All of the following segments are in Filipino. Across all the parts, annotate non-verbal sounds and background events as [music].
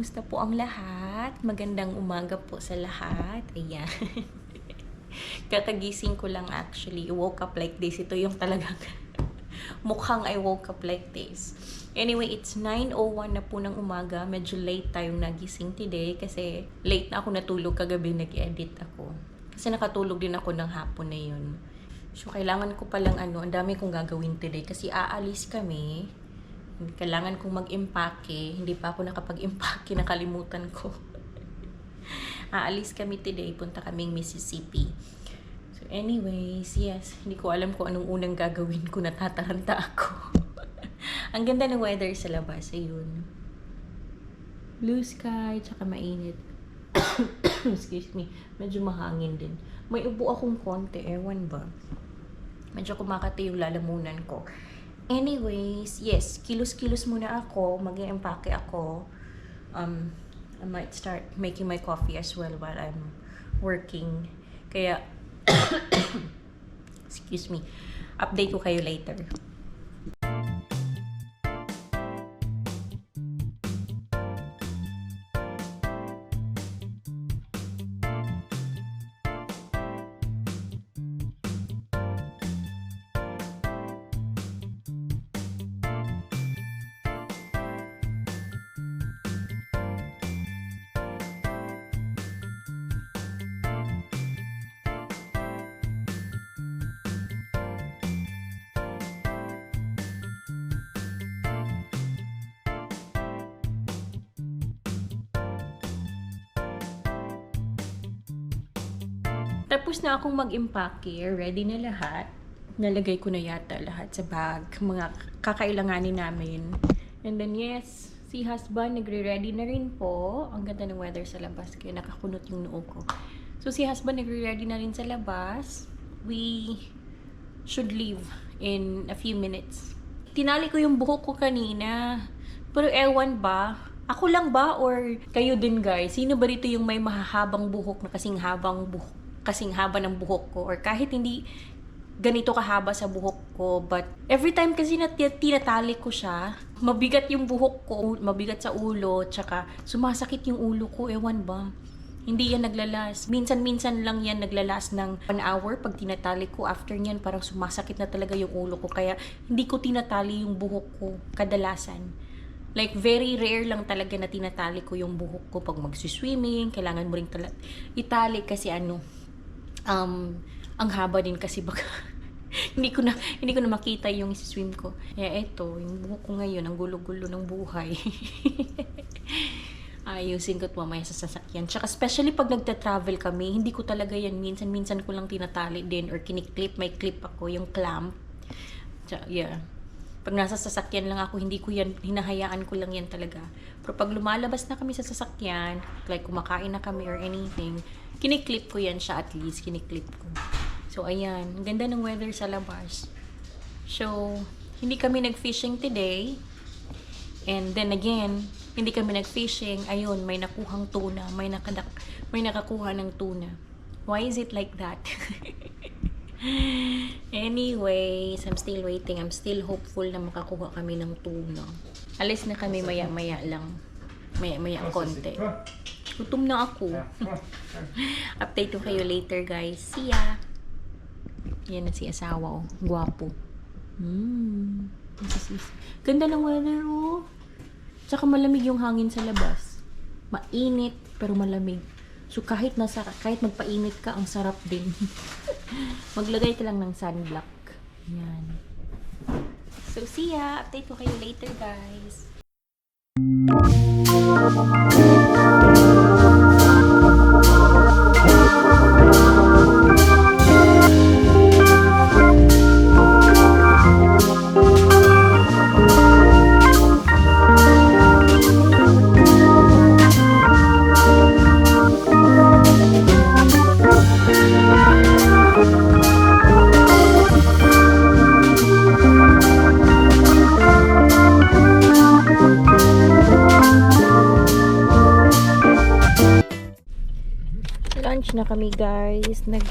Kamusta po ang lahat? Magandang umaga po sa lahat. Ayan. [laughs] Kakagising ko lang actually. Woke up like this. Ito yung talagang [laughs] mukhang I woke up like this. Anyway, it's 9.01 na po ng umaga. Medyo late tayong nagising today kasi late na ako natulog kagabi nag-edit ako. Kasi nakatulog din ako ng hapon na yun. So, kailangan ko palang ano, ang dami kong gagawin today kasi aalis kami. Kailangan kong mag-impake. Hindi pa ako nakapag-impake, [laughs] nakalimutan ko. aalis kami today, punta kaming Mississippi. So anyways, yes, hindi ko alam kung anong unang gagawin ko, natataranta ako. [laughs] Ang ganda ng weather sa labas, ayun. Blue sky, tsaka mainit. [coughs] Excuse me, medyo mahangin din. May ubo akong konti, ewan ba? Medyo kumakati yung lalamunan ko. Anyways, yes, kilos-kilos muna ako, mag empake ako. Um, I might start making my coffee as well while I'm working. Kaya, [coughs] excuse me, update ko kayo later. Tapos na akong mag-impake. Ready na lahat. Nalagay ko na yata lahat sa bag. Mga kakailanganin namin. And then yes, si husband nagre-ready na rin po. Ang ganda ng weather sa labas. Kaya nakakunot yung noo ko. So si husband nagre-ready na rin sa labas. We should leave in a few minutes. Tinali ko yung buhok ko kanina. Pero ewan ba, ako lang ba or kayo din guys? Sino ba dito yung may mahahabang buhok na kasing habang buhok, kasing haba ng buhok ko or kahit hindi ganito kahaba sa buhok ko but every time kasi na tinatali ko siya, mabigat yung buhok ko, mabigat sa ulo, tsaka sumasakit yung ulo ko, ewan ba? Hindi yan naglalas. Minsan-minsan lang yan naglalas ng one hour pag tinatali ko. After niyan, parang sumasakit na talaga yung ulo ko. Kaya hindi ko tinatali yung buhok ko kadalasan. Like, very rare lang talaga na tinatali ko yung buhok ko pag magsiswimming. Kailangan mo rin itali kasi ano, um, ang haba din kasi baka [laughs] hindi ko na hindi ko na makita yung swim ko. Kaya eto, yung buhok ko ngayon, ang gulo-gulo ng buhay. [laughs] Ayusin ko at mamaya sa sasakyan. Tsaka especially pag nagta-travel kami, hindi ko talaga yan minsan-minsan ko lang tinatali din or kiniklip, may clip ako, yung clamp. Tsaka, yeah. Pag nasa sasakyan lang ako, hindi ko yan, hinahayaan ko lang yan talaga. Pero pag lumalabas na kami sa sasakyan, like kumakain na kami or anything, kiniklip ko yan siya at least, kiniklip ko. So, ayan. Ang ganda ng weather sa labas. So, hindi kami nag-fishing today. And then again, hindi kami nag-fishing. Ayun, may nakuhang tuna. May, nakadak may nakakuha ng tuna. Why is it like that? [laughs] Anyways, I'm still waiting. I'm still hopeful na makakuha kami ng tuna. Alis na kami maya-maya lang. Maya-maya konti. Gutom na ako. [laughs] Update ko kayo later, guys. See ya! Yan na si asawa, oh. Gwapo. Mm. Ganda ng weather, oh. Tsaka malamig yung hangin sa labas. Mainit, pero malamig. So, kahit nasa, kahit magpainit ka, ang sarap din. [laughs] Maglagay ka lang ng sunblock. Yan. So, see ya! Update ko kayo later, guys. kami guys. Nag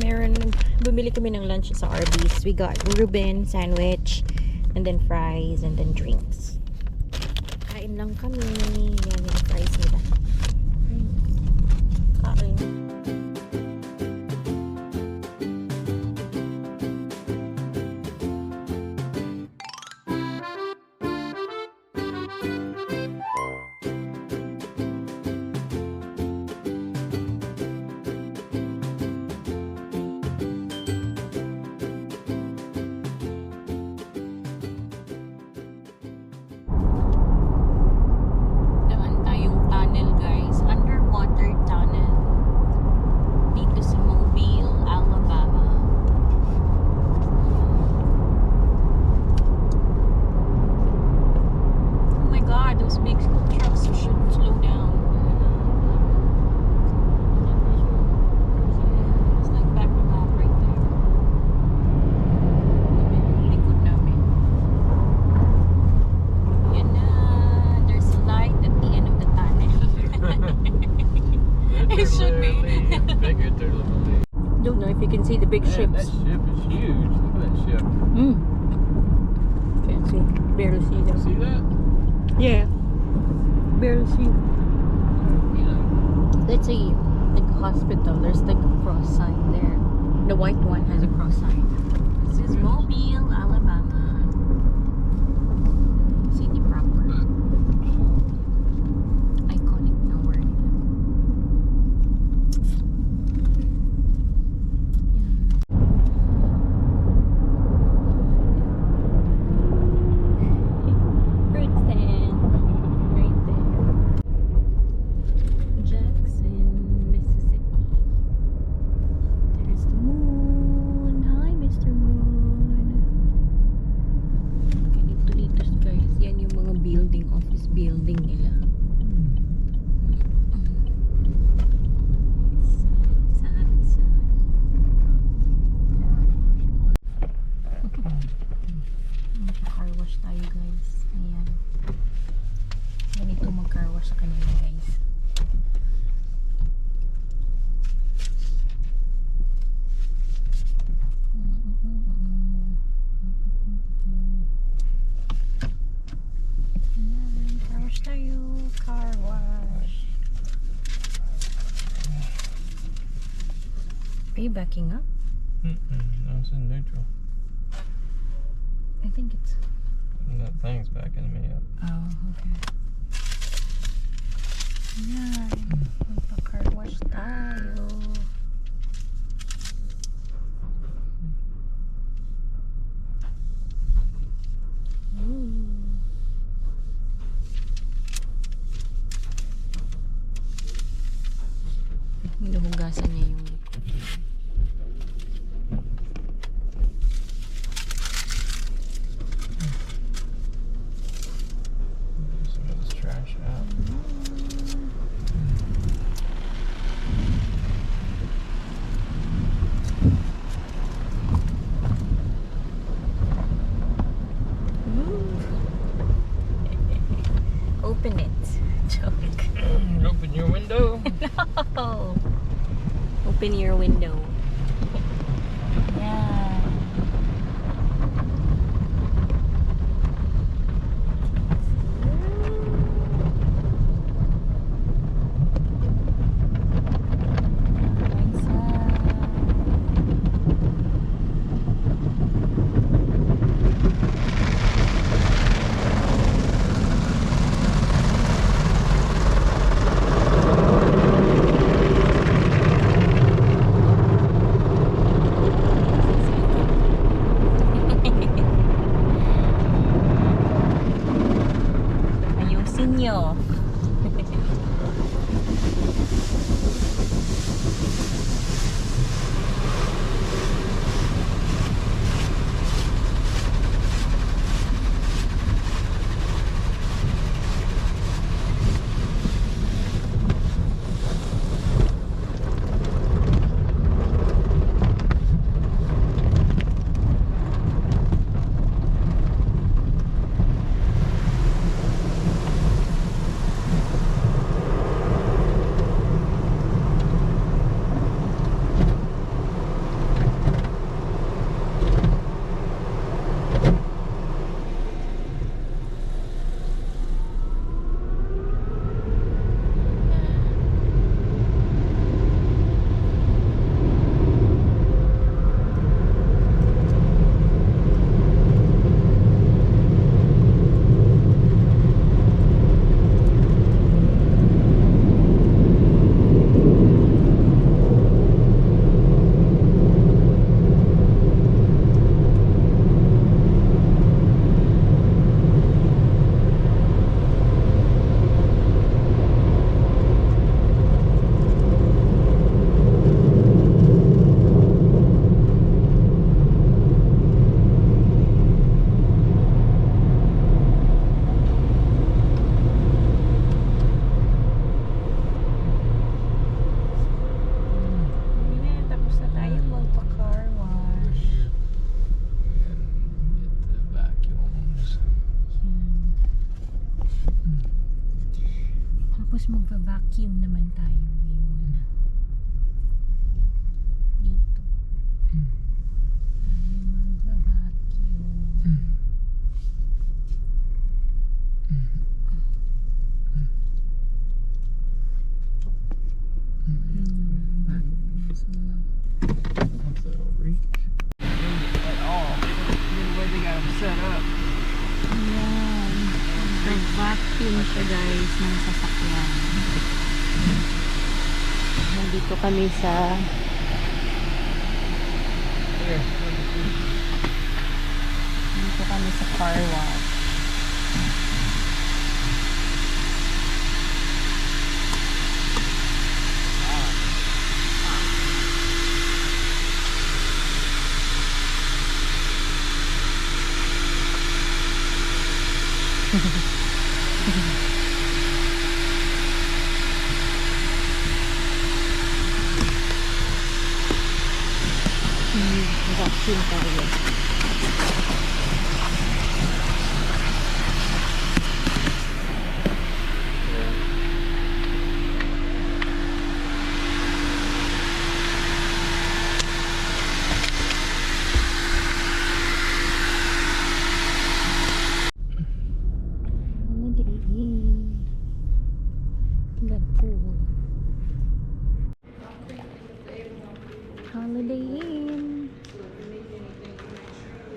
meron bumili kami ng lunch sa Arby's. We got Reuben sandwich and then fries and then drinks. Kain lang kami. Yan yung fries nila. Mm. Kain. barely see. Let's like hospital, there's like a cross sign there. The white one has a cross sign. This is Mobile, Alabama. Are you backing up? Mm -mm, I was in neutral. I think it's. That thing's backing me up. Oh, okay. Yan. Magpa-car hmm. wash tayo. 没有 reach? At all. The way they got them set up. Ayan. Nag-vacuum siya guys ng sasakyan. Nandito kami sa dito kami sa car wash. Hmm, [laughs] Holiday Inn.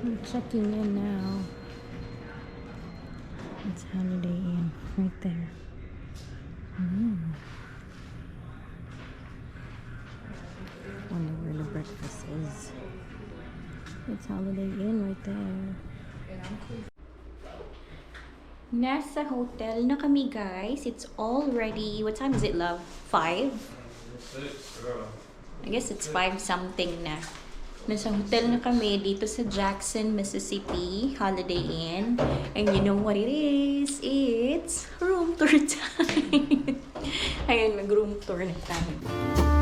I'm checking in now. It's Holiday Inn right there. Mm. Wonder where the breakfast is. It's Holiday Inn right there. Nasa hotel na kami guys. It's already, what time is it love? Five? I guess it's five something na. Nasa hotel na kami dito sa Jackson, Mississippi, Holiday Inn. And you know what it is? It's room tour [laughs] time. Ayun, nag-room tour na tayo.